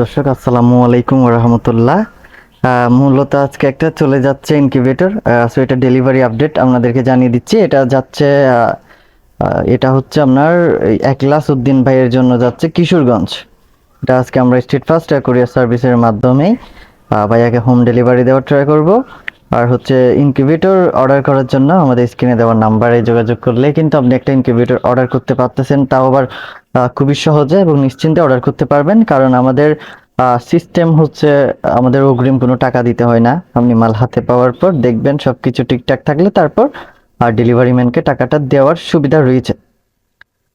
দর্শক, আসসালামু আলাইকুম রহমতুল্লাহ মূলত আজকে একটা চলে যাচ্ছে ইনকিউবেটর সো এটা ডেলিভারি আপডেট আপনাদেরকে জানিয়ে দিচ্ছি। এটা যাচ্ছে এটা হচ্ছে আপনার একলাস উদ্দিন ভাইয়ের জন্য যাচ্ছে কিশোরগঞ্জ। এটা আজকে আমরা স্ট্রিট ফাস্ট কুরিয়ার সার্ভিসের মাধ্যমে ভাইয়াকে হোম ডেলিভারি দেওয়ার ট্রাই করব। আর হচ্ছে ইনকিউবেটর অর্ডার করার জন্য আমাদের স্ক্রিনে দেওয়ার নাম্বারে যোগাযোগ করলে কিন্তু আপনি একটা ইনকিউবেটর অর্ডার করতে পারতেছেন। তাও আবার খুবই সহজে এবং নিশ্চিন্তে অর্ডার করতে পারবেন। কারণ আমাদের সিস্টেম হচ্ছে, আমাদের অগ্রিম কোনো টাকা দিতে হয় না। আপনি মাল হাতে পাওয়ার পর দেখবেন সবকিছু ঠিকঠাক থাকলে তারপর, আর ডেলিভারি ম্যানকে টাকাটা দেওয়ার সুবিধা রয়েছে।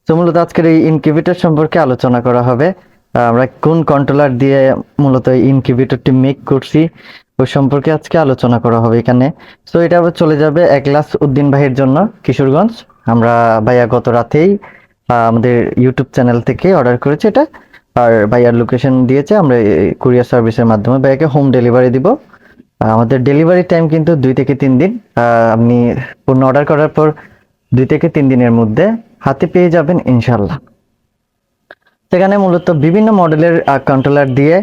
তো মূলত আজকের এই ইনকিউবেটর সম্পর্কে আলোচনা করা হবে। আমরা কোন কন্ট্রোলার দিয়ে মূলত ইনকিউবেটরটি মেক করছি ওই সম্পর্কে আজকে আলোচনা করা হবে এখানে। সো এটা চলে যাবে এক একলাস উদ্দিন ভাইয়ের জন্য, কিশোরগঞ্জ। আমরা ভাইয়া গত রাতেই আমাদের ইউটিউব চ্যানেল থেকে অর্ডার করেছি এটা। আর ভাইয়ার লোকেশন দিয়েছে, আমরা কুরিয়ার সার্ভিসের মাধ্যমে ভাইয়াকে হোম ডেলিভারি দিব। আমাদের ডেলিভারি টাইম কিন্তু দুই থেকে তিন দিন। আপনি পণ্য অর্ডার করার পর দুই থেকে তিন দিনের মধ্যে হাতে পেয়ে যাবেন ইনশাল্লাহ সেখানে মূলত বিভিন্ন মডেলের কন্ট্রোলার দিয়ে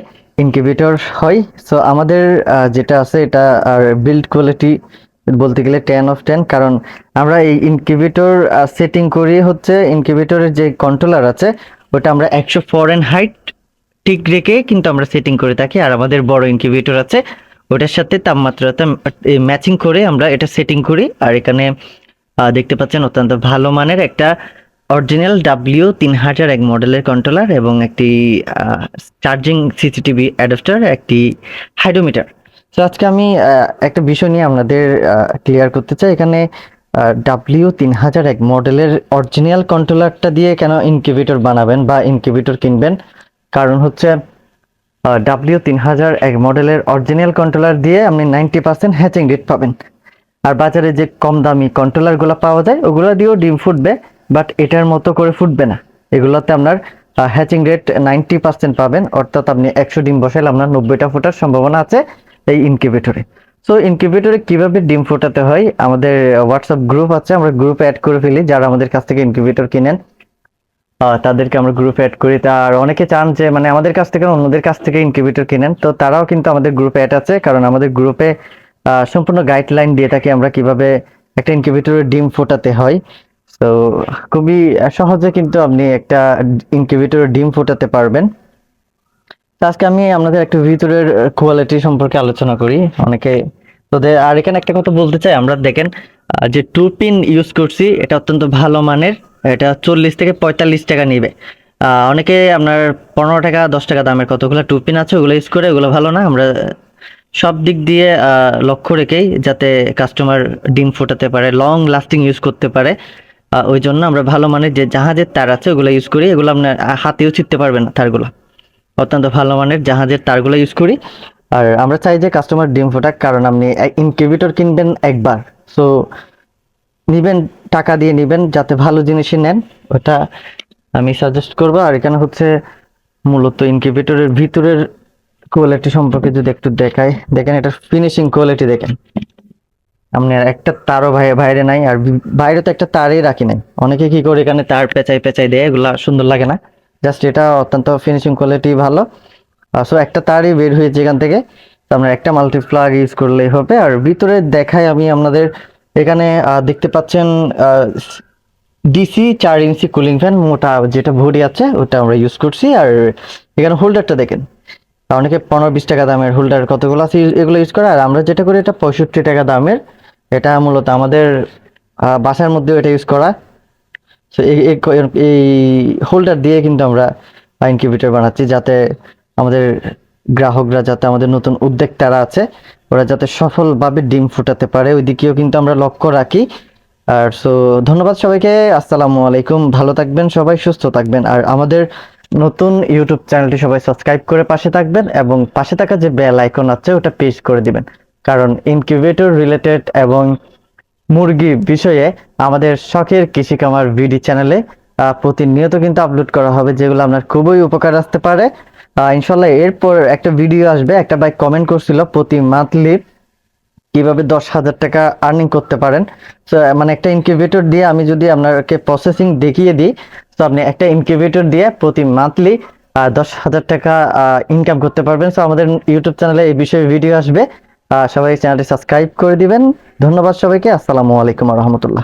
ইনকিউবেটর হয়। সো আমাদের যেটা আছে, এটা আর বিল্ড কোয়ালিটি বলতে গেলে টেন অফ টেন কারণ আমরা এই ইনকিউবেটর সেটিং করি হচ্ছে ইনকিউবেটরের যে কন্ট্রোলার আছে, ওটা আমরা একশো ফরেন হাইট ঠিক রেখে কিন্তু আমরা সেটিং করে থাকি। আর আমাদের বড় ইনকিউবেটর আছে, ওটার সাথে তাপমাত্রাটা ম্যাচিং করে আমরা এটা সেটিং করি। আর এখানে দেখতে পাচ্ছেন অত্যন্ত ভালো মানের একটা অরিজিনাল ডাব্লিউ তিন হাজার এক মডেলের কন্ট্রোলার এবং একটি চার্জিং সিসিটিভি অ্যাডাপ্টার একটি হাইড্রোমিটার তো আজকে আমি একটা বিষয় নিয়ে আপনাদের ক্লিয়ার করতে চাই। এখানে ডাব্লিউ তিন হাজার এক মডেলের অরিজিনাল কন্ট্রোলারটা দিয়ে কেন ইনকিউবেটর বানাবেন বা ইনকিউবেটর কিনবেন? কারণ হচ্ছে ডাব্লিউ তিন হাজার এক মডেলের অরিজিনাল কন্ট্রোলার দিয়ে আপনি নাইনটি পার্সেন্ট হ্যাচিং রেট পাবেন। আর বাজারে যে কম দামি কন্ট্রোলারগুলো পাওয়া যায়, ওগুলো দিয়েও ডিম ফুটবে। বাট এটার মতো করে ফুটবে না। এগুলোতে আপনার হ্যাচিং রেট নাইনটি পার্সেন্ট পাবেন, অর্থাৎ আপনি একশো ডিম বসাইলে আপনার নব্বইটা ফোটার সম্ভাবনা আছে এই ইনকিউবেটরে সো ইনকিউবেটরে কীভাবে ডিম ফোটাতে হয়? আমাদের হোয়াটসঅ্যাপ গ্রুপ আছে, আমরা গ্রুপে অ্যাড করে ফেলি, যারা আমাদের কাছ থেকে ইনকিউবেটর কিনেন। তাদেরকে আমরা গ্রুপে অ্যাড করি। আর অনেকে চান যে মানে আমাদের কাছ থেকে, অন্যদের কাছ থেকে ইনকিউবেটর কিনেন। তো তারাও কিন্তু আমাদের গ্রুপে অ্যাড আছে, কারণ আমাদের গ্রুপে সম্পূর্ণ গাইডলাইন দিয়ে থাকি আমরা কীভাবে একটা ইনকিউবেটরের ডিম ফোটাতে হয়। তো খুবই সহজে কিন্তু আপনি একটা ইনকিউবেটরের ডিম ফোটাতে পারবেন। আজকে আমি আপনাদের একটা ভিতরের কোয়ালিটি সম্পর্কে আলোচনা করি। অনেকে তোদের আর এখানে একটা কথা বলতে চাই, আমরা দেখেন যে টু পিন ইউজ করছি, এটা অত্যন্ত ভালো মানের, এটা চল্লিশ থেকে পঁয়তাল্লিশ টাকা নিবে। অনেকে আপনার পনেরো টাকা, দশ টাকা দামের কতগুলো টু পিন আছে, ওগুলো ইউজ করে, ওগুলো ভালো না, আমরা সব দিক দিয়ে লক্ষ্য রেখেই যাতে কাস্টমার ডিম ফোটাতে পারে লং লাস্টিং ইউজ করতে পারে। ওই জন্য আমরা ভালো মানের যে জাহাজের তার আছে, ওগুলো ইউজ করি। এগুলো আপনার হাতেও ছিটতে পারবে না তারগুলো। অত্যন্ত ভালো মানের জাহাজের তারগুলো ইউজ করি। আর আমরা চাই যে কাস্টমার ডিম ফোটাক, কারণ আপনি ইনকিউবেটর কিনবেন একবার। সো নিবেন, টাকা দিয়ে নিবেন, যাতে ভালো জিনিসই নেন। ওটা আমি সাজেস্ট করব। আর এখানে হচ্ছে মূলত ইনকিউবেটরের ভিতরের কোয়ালিটি সম্পর্কে যদি একটু দেখাই। দেখেন, এটা ফিনিশিং কোয়ালিটি দেখেন। আপনি আর একটা তারও বাইরে নাই, আর বাইরে তো একটা তারই রাখি নাই। অনেকে কি করে এখানে তার পেঁচাই পেঁচাই দেয়, এগুলা সুন্দর লাগে না। জাস্ট এটা অত্যন্ত ফিনিশিং কোয়ালিটি ভালো। সো একটা তারই বের হয়েছে এখান থেকে। আপনার একটা মাল্টিপ্লাগ ইউজ করলেই হবে। আর ভিতরে দেখাই আমি আপনাদের, এখানে দেখতে পাচ্ছেন ডিসি চার ইঞ্চি কুলিং ফ্যান মোটা যেটা ভরি আছে, ওটা আমরা ইউজ করছি। আর এখানে হোল্ডারটা দেখেন। অনেকে পনেরো বিশ টাকা দামের হোল্ডার কতগুলো আছে, এগুলো ইউজ করে। আর আমরা যেটা করি, এটা পঁয়ষট্টি টাকা দামের এটা মূলত আমাদের বাসার মধ্যেও এটা ইউজ করা। সো এই হোল্ডার দিয়ে কিন্তু আমরা ইনকিউবেটর বানাচ্ছি যাতে আমাদের গ্রাহকরা, যাতে আমাদের নতুন উদ্যোক্তারা আছে, ওরা যাতে সফলভাবে ডিম ফুটাতে পারে। ওই দিকেও কিন্তু আমরা লক্ষ্য রাখি। আর সো ধন্যবাদ সবাইকে। আসসালামু আলাইকুম। ভালো থাকবেন সবাই, সুস্থ থাকবেন। আর আমাদের নতুন ইউটিউব চ্যানেলটি সবাই সাবস্ক্রাইব করে পাশে থাকবেন এবং পাশে থাকা যে বেল আইকন আছে, ওটা পেজ করে দিবেন। কারণ ইনকিউবেটর রিলেটেড এবং মুরগি বিষয়ে আমাদের শখের কৃষি কামার ভিডি চ্যানেলে প্রতিনিয়ত কিন্তু আপলোড করা হবে, যেগুলো আপনার খুবই উপকার আসতে পারে। ইনশাল্লাহ এরপর একটা ভিডিও আসবে, একটা ভাই কমেন্ট করছিল প্রতি মান্থলি কীভাবে দশ হাজার টাকা আর্নিং করতে পারেন। তো মানে একটা ইনকিউবেটর দিয়ে আমি যদি আপনাকে প্রসেসিং দেখিয়ে দিই তো আপনি একটা ইনকিউবেটর দিয়ে প্রতি মান্থলি দশ হাজার টাকা ইনকাম করতে পারবেন। সো আমাদের ইউটিউব চ্যানেলে এই বিষয়ে ভিডিও আসবে। সবাই চ্যানেলটি সাবস্ক্রাইব করে দিবেন। ধন্যবাদ সবাইকে। আসসালামু আলাইকুম রহমতুল্লাহ।